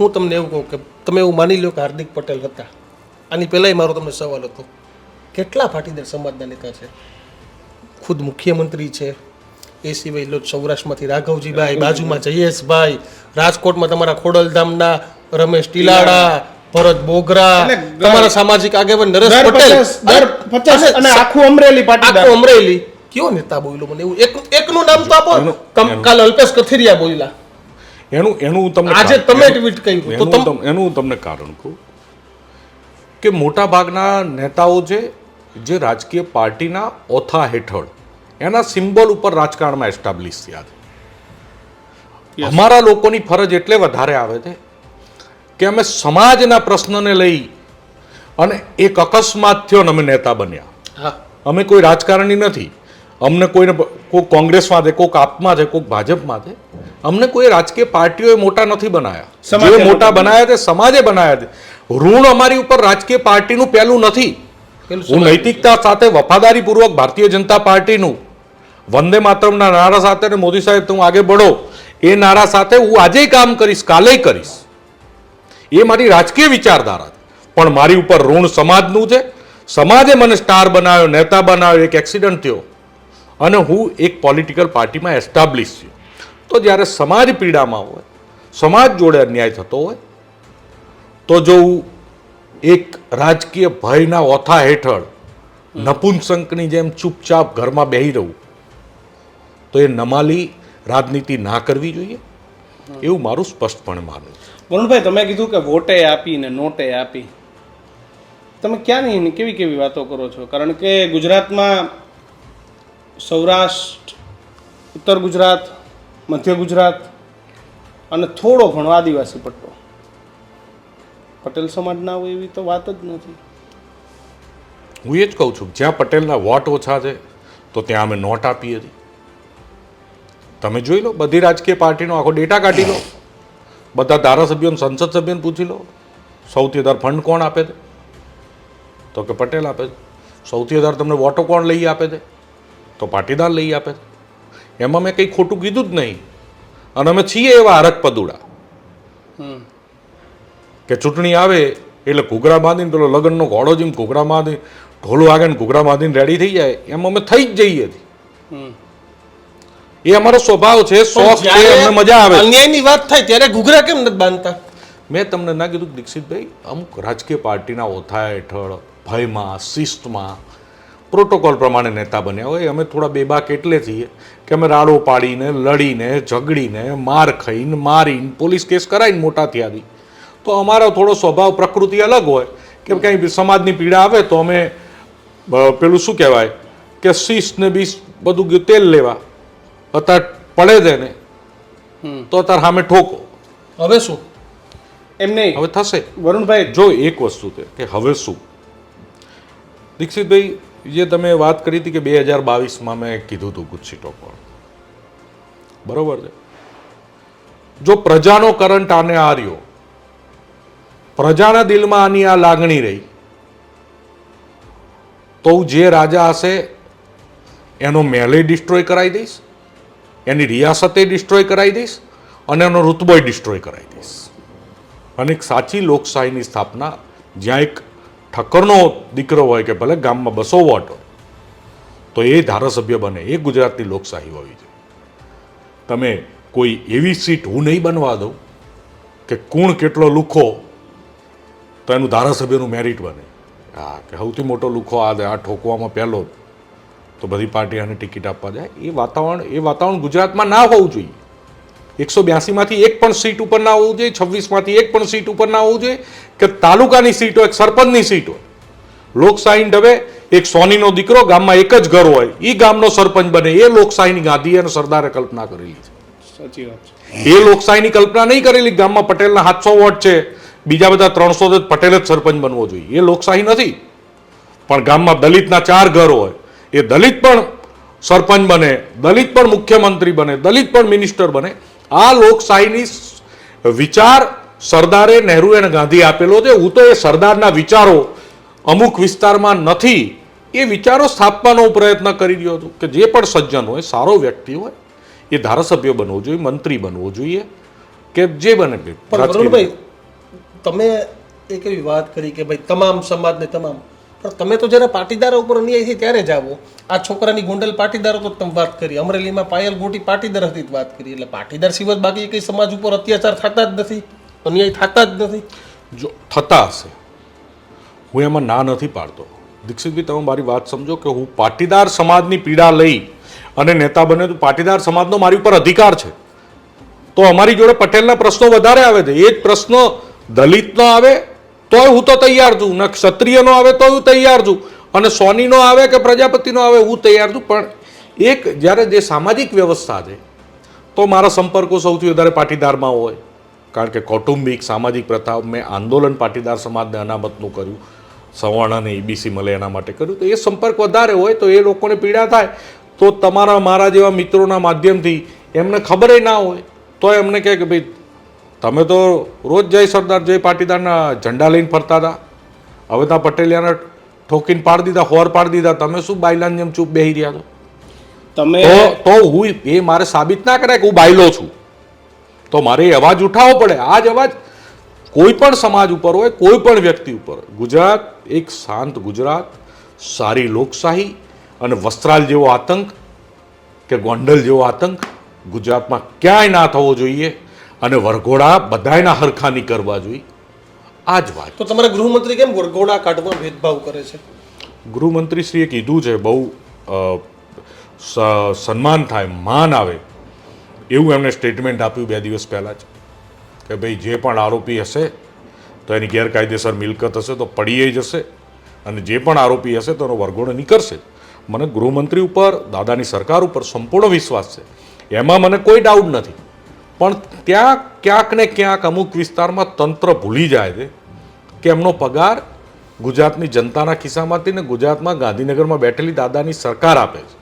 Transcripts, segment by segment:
હું તમને એવું કહું કે તમે એવું માની લો કે હાર્દિક પટેલ હતા. આની પહેલાંય મારો તમને સવાલ હતો. કેટલા પાટીદાર સમાજના નેતા છે? ખુદ મુખ્યમંત્રી છે. એ સિવાય લો સૌરાષ્ટ્રમાંથી રાઘવજીભાઈ બાજુમાં જયેશભાઈ રાજકોટમાં તમારા ખોડલધામના રમેશ ટીલાડા ભરત બોગરા તમારા સામાજિક આગેવાન નરેશ પટેલ. અને આખું અમરેલી આખું અમરેલી. કયો નેતા બોલ્યો મને? એવું એક એકનું નામ તો આપો. એનું- અલ્પેશ કથિરિયા બોલ્યા. એનું એનું હું તમને આજે તમે ટ્વીટ કર્યું. તો એનું હું તમને કારણ કહું કે મોટા ભાગના નેતાઓ છે જે રાજકીય પાર્ટીના ઓથા હેઠળ એના સિમ્બોલ ઉપર રાજકારણમાં એસ્ટાબ્લિશ થયા છે. અમારા લોકોની ફરજ એટલે વધારે આવે છે કે અમે સમાજના પ્રશ્નને લઈ અને એક અકસ્માત થયો અને અમે નેતા બન્યા. અમે કોઈ રાજકારણી નથી. અમને કોઈને કોઈ કોંગ્રેસમાં છે કોઈક આપમાં છે કોઈક ભાજપમાં છે. અમને કોઈ રાજકીય પાર્ટીઓએ મોટા નથી બનાયા. સમાજે જે મોટા બનાયા છે સમાજે બનાયા છે. ઋણ અમારી ઉપર રાજકીય પાર્ટીનું પહેલું નથી. હું નૈતિકતા સાથે વફાદારીપૂર્વક ભારતીય જનતા પાર્ટીનું વંદે માતરમના નારા સાથે અને મોદી સાહેબ તું આગે બઢો એ નારા સાથે હું આજે કામ કરીશ કાલે કરીશ. એ મારી રાજકીય વિચારધારા છે. પણ મારી ઉપર ઋણ સમાજનું છે. સમાજે મને સ્ટાર બનાવ્યો નેતા બનાવ્યો એક એક્સિડન્ટ થયો. અને હું એક પોલિટિકલ પાર્ટીમાં એસ્ટાબ્લિશ થયો તો જ્યારે સમાજ પીડામાં હોય, સમાજ જોડે અન્યાય થતો હોય, તો જો એક રાજકીય ભયના ઓથા હેઠળ નપુંસકની જેમ ચૂપચાપ ઘરમાં બેહી રહું, તો એ નમાલી રાજનીતિ ના કરવી જોઈએ? એવું મારું સ્પષ્ટપણે માનવું વરુણભાઈ, તમે કીધું કે વોટે આપી ને નોટે આપી. તમે ક્યાં નહીં કેવી કેવી વાતો કરો છો? કારણ કે ગુજરાતમાં સૌરાષ્ટ્ર, ઉત્તર ગુજરાત મધ્ય ગુજરાત અને થોડો ઘણો આદિવાસી પટ્ટો. પટેલ સમાજના હોય એવી તો વાત જ નથી. હું એ જ કહું છું, જ્યાં પટેલના વોટ ઓછા છે, તો ત્યાં અમે નોટ આપીએ છીએ. તમે જોઈ લો, બધી રાજકીય પાર્ટીનો આખો ડેટા કાઢી લો. બધા ધારાસભ્યોને સંસદ સભ્યોને પૂછી લો, સૌથી વધારે ફંડ કોણ આપે છે? તો કે પટેલ આપે છે. સૌથી વધારે તમને વોટો કોણ લઈ આપે છે? તો પાટીદાર લઈ આપે છે. એમાં મેં કંઈ ખોટું કીધું જ નહીં. અને અમે છીએ એવા હરક પદુડા. કે ચૂંટણી આવે એટલે ઘૂઘરા બાંધીને પેલો લગ્નનો ઘોડો જેમ ઘૂઘરા બાંધી ઢોલું આગળ ને ઘૂઘરા બાંધીને રેડી થઈ જાય એમ અમે થઈ જ જઈએ એ અમારો સ્વભાવ છે શોખ છે અમને મજા આવે. અન્યાયની વાત થાય ત્યારે ઘૂઘરા કેમ નથી બાંધતા? મેં તમને ના કીધું દીક્ષિતભાઈ અમુક રાજકીય પાર્ટીના ઓથા હેઠળ ભયમાં શિસ્તમાં પ્રોટોકોલ પ્રમાણે નેતા બન્યા હોય અમે થોડા બેબાક એટલે છીએ કે અમે રાડો પાડીને લડીને ઝઘડીને માર ખાઈને મારીને પોલીસ કેસ કરાવીને મોટા થયા તો અમારો થોડો સ્વભાવ પ્રકૃતિ અલગ હોય કે કંઈ સમાજની પીડા આવે તો અમે પેલું શું કહેવાય કે શિસ્ત ને બીસ બધું ગયું તેલ લેવા. અત્યારે પડે છે ને તો અત્યારે સામે ઠોકો. હવે શું? એમ નહીં. હવે થશે. વરુણભાઈ જો એક વસ્તુ છે કે હવે શું? દીક્ષિતભાઈ જે તમે વાત કરી હતી કે બે હજાર બાવીસમાં મેં કીધું હતું ગુચ્છી ટોપર. બરોબર છે? જો પ્રજાનો કરંટ આને આ રહ્યો પ્રજાના દિલમાં આની આ લાગણી રહી, તો હું જે રાજા હશે, એનો મેલે ડિસ્ટ્રોય કરાવી દઈશ, એની રિયાસતે ડિસ્ટ્રોય કરાવી દઈશ, અને એનો રુતબોય ડિસ્ટ્રોય કરાવી દઈશ. અને એક સાચી લોકશાહીની સ્થાપના, જ્યાં એક ઠક્કરનો દીકરો હોય કે ભલે ગામમાં બસો વોટ તો એ ધારાસભ્ય બને, એ ગુજરાતની લોકશાહી હોવી જોઈએ. તમે કોઈ એવી સીટ હું નહીં બનવા દઉં કે કુણ કેટલો લુખો, તો એનું ધારાસભ્યનું મેરિટ બને. હા કે સૌથી મોટો લુખો આ આ ઠોકવામાં પહેલો, તો બધી પાર્ટી આને ટિકિટ આપવા જાય. એ વાતાવરણ એ વાતાવરણ ગુજરાતમાં ના હોવું જોઈએ. એકસો બ્યાસીમાંથી એક પણ સીટ ઉપર ના હોવું જોઈએ છવ્વીસમાંથી એક પણ સીટ ઉપર ના હોવું જોઈએ કે તાલુકાની સીટ હોય સરપંચની સીટ હોય. લોકશાહી ડબે એક સોનીનો દીકરો ગામમાં એક જ ઘર હોય એ ગામનો સરપંચ બને એ લોકશાહીની ગાંધી અને સરદારે કલ્પના કરેલી છે. સાચી વાત છે. એ લોકશાહીની કલ્પના નહીં કરેલી ગામમાં પટેલના સાતસો વોટ છે બીજા બધા ત્રણસો જ પટેલ જ સરપંચ બનવો જોઈએ. એ લોકશાહી નથી. પણ ગામમાં દલિતના ચાર ઘર હોય એ દલિત પણ સરપંચ બને દલિત પણ મુખ્યમંત્રી બને દલિત પણ મિનિસ્ટર બને આ લોકશાહીની વિચાર સરદારે નહેરુ અને ગાંધી આપેલો છે. હું તો એ સરદારના વિચારો અમુક વિસ્તારમાં નથી એ વિચારો સ્થાપવાનો પ્રયત્ન કરી રહ્યો છું કે જે પણ સજ્જન હોય સારો વ્યક્તિ હોય એ ધારાસભ્ય બનવો જોઈએ મંત્રી બનવો જોઈએ કે જે બને પણ તમે એક એવી વાત કરી કે ભાઈ તમામ સમાજને તમામ પણ તમે તો જ્યારે પાટીદારો ઉપર અન્યાય થઈ ત્યારે જ આવો. આ છોકરાની ગોંડલ પાટીદારો તો તમે વાત કરી. અમરેલીમાં પાયલ ગોટી પાટીદાર હતી વાત કરી. એટલે પાટીદાર સિવાય બાકી કઈ સમાજ ઉપર અત્યાચાર થતા જ નથી, અન્યાય થતા જ નથી. જો થતા હશે, હું એમાં ના નથી પાડતો. દીક્ષિતભાઈ, તમે મારી વાત સમજો કે હું પાટીદાર સમાજની પીડા લઈ અને નેતા બને તો પાટીદાર સમાજનો મારી ઉપર અધિકાર છે. તો અમારી જોડે પટેલના પ્રશ્નો વધારે આવે છે. એ જ પ્રશ્નો દલિતનો આવે તોય હું તો તૈયાર છું. ને ક્ષત્રિયનો આવે તોય હું તૈયાર છું. અને સોનીનો આવે કે પ્રજાપતિનો આવે હું તૈયાર છું. પણ એક જ્યારે જે સામાજિક વ્યવસ્થા છે, તો મારા સંપર્કો સૌથી વધારે પાટીદારમાં હોય. કારણ કે કૌટુંબિક, સામાજિક પ્રથા, મેં આંદોલન પાટીદાર સમાજને અનામતનું કર્યું. સવર્ણ અને ઈબીસી મળે એના માટે કર્યું. તો એ સંપર્ક વધારે હોય તો એ લોકોને પીડા થાય. તો તમારા, મારા જેવા મિત્રોના માધ્યમથી એમને ખબર ના હોય, તો એમને કહે કે ભાઈ તમે તો રોજ જય સરદાર જય પાટીદારના ઝંડા લઈને ફરતા હતા. હવે ત્યાં પટેલિયાના ઠોકીને પાડી દીધા હોર પાડી દીધા. તમે શું બાયલાની જેમ ચૂપ બેહી રહ્યા છો? તમે તો તો હું એ મારે સાબિત ના કરાય કે હું બાયલો છું. તો મારે એ અવાજ ઉઠાવવો પડે. આ જ અવાજ કોઈ પણ સમાજ ઉપર હોય કોઈ પણ વ્યક્તિ ઉપર ગુજરાત એક શાંત ગુજરાત સારી લોકશાહી અને વસ્ત્રાલ જેવો આતંક કે ગોંડલ જેવો આતંક ગુજરાતમાં ક્યાંય ના થવો જોઈએ. અને વરઘોડા બધાયના હરખાની કરવા જોઈએ. આ જ વાત. તો તમારા ગૃહમંત્રી કેમ વરઘોડા કાઢવા ભેદભાવ કરે છે? ગૃહમંત્રીશ્રીએ કીધું છે બહુ સન્માન થાય માન આવે. એવું એમણે સ્ટેટમેન્ટ આપ્યું બે દિવસ પહેલાં જ. કે ભાઈ જે પણ આરોપી હશે તો એની ગેરકાયદેસર મિલકત હશે તો પડીએ જશે અને જે પણ આરોપી હશે તો એનો વરઘોડો નીકળશે મને ગૃહમંત્રી ઉપર દાદાની સરકાર ઉપર સંપૂર્ણ વિશ્વાસ છે. એમાં મને કોઈ ડાઉટ નથી. પણ ત્યાં ક્યાંક ને ક્યાંક અમુક વિસ્તારમાં તંત્ર ભૂલી જાય છે કે એમનો પગાર ગુજરાતની જનતાના ખિસ્સામાંથી ને ગુજરાતમાં ગાંધીનગરમાં બેઠેલી દાદાની સરકાર આપે છે.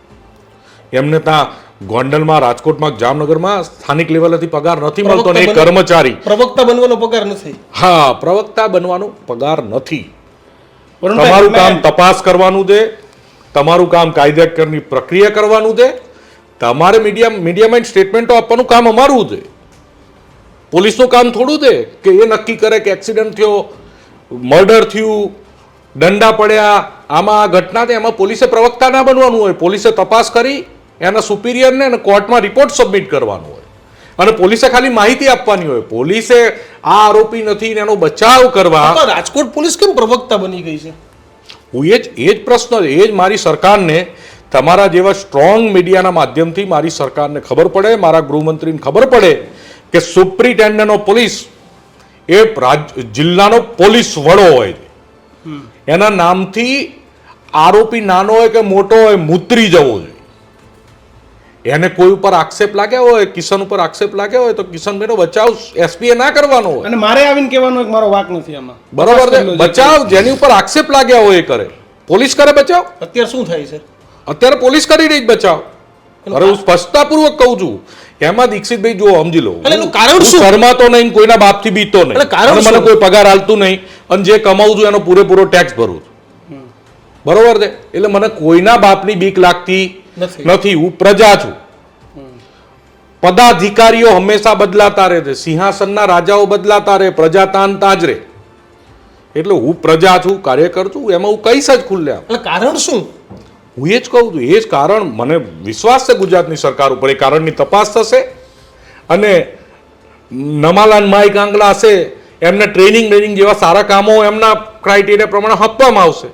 એમને ત્યાં ગોંડલમાં રાજકોટમાં જામનગરમાં સ્થાનિક લેવલેથી પગાર નથી મળતો ને કર્મચારી. પ્રવક્તા બનવાનો પગાર નથી. હા પ્રવક્તા બનવાનો પગાર નથી. તમારું કામ તપાસ કરવાનું છે તમારું કામ કાયદેકરની પ્રક્રિયા કરવાનું છે તમારે મીડિયા મીડિયામાં સ્ટેટમેન્ટો આપવાનું કામ અમારું છે. પોલીસનું કામ થોડું છે કે એ નક્કી કરે કે એક્સિડન્ટ થયો મર્ડર થયું દંડા પડ્યા આમાં આ ઘટના છે એમાં પોલીસે પ્રવક્તા ના બનવાનું હોય. પોલીસે તપાસ કરી એના સુપિરિયરને અને કોર્ટમાં રિપોર્ટ સબમિટ કરવાનો હોય. અને પોલીસે ખાલી માહિતી આપવાની હોય. પોલીસે આ આરોપી નથી એનો બચાવ કરવા રાજકોટ પોલીસ કેમ પ્રવક્તા બની ગઈ છે? હું એ જ એ જ પ્રશ્ન છે એ જ મારી સરકારને તમારા જેવા સ્ટ્રોંગ મીડિયાના માધ્યમથી મારી સરકારને ખબર પડે મારા ગૃહમંત્રીને ખબર પડે કે સુપ્રિન્ટેન્ડન્ટનો પોલીસ એ જિલ્લાનો પોલીસ વડો હોય છે. એના નામથી આરોપી નાનો હોય કે મોટો હોય મૂતરી જવો જોઈએ. એને કોઈ ઉપર આક્ષેપ લાગ્યા હોય કિશન ઉપર આક્ષેપ લાગ્યા હોય તો કિશનભાઈનો બચાવ એસપીએ ના કરવાનો હોય. અને મારે આવીને કહેવાનો મારો વાક નથી આમાં. બરોબર છે. બચાવ જેની ઉપર આક્ષેપ લાગ્યા હોય એ કરે. પોલીસ કરે બચાવ? અત્યારે શું થાય છે? અત્યારે પોલીસ કરી રહી બચાવ. અરે હું સ્પષ્ટતાપૂર્વક કહું છું એમાં દીક્ષિતભાઈ જો સમજી લો. કારણ શું? શરમાતો નહીં કોઈના બાપથી બીતો નહીં. કારણ મને કોઈ પગાર હાલતું નહીં અને જે કમાવું છું એનો પૂરેપૂરો ટેક્સ ભરું છું. બરોબર છે? એટલે મને કોઈના બાપની બીક લાગતી નથી. નથી. હું પ્રજા છું. પદાધિકારીઓ હંમેશા બદલાતા રહે છે. સિંહાસનના રાજાઓ બદલાતા રહે પ્રજા તાન તાજ રહે એટલે હું પ્રજા છું કાર્યકર છું એમાં હું કઈ જ ખુલ્લે કારણ શું? હું એ જ કહું છું, એ જ કારણ મને વિશ્વાસ છે ગુજરાતની સરકાર ઉપર, એ કારણની તપાસ થશે. અને નમાલાન માઇક આંગલા હશે, એમને ટ્રેનિંગ ટ્રેનિંગ જેવા સારા કામો એમના ક્રાઇટેરિયા પ્રમાણે આપવામાં આવશે.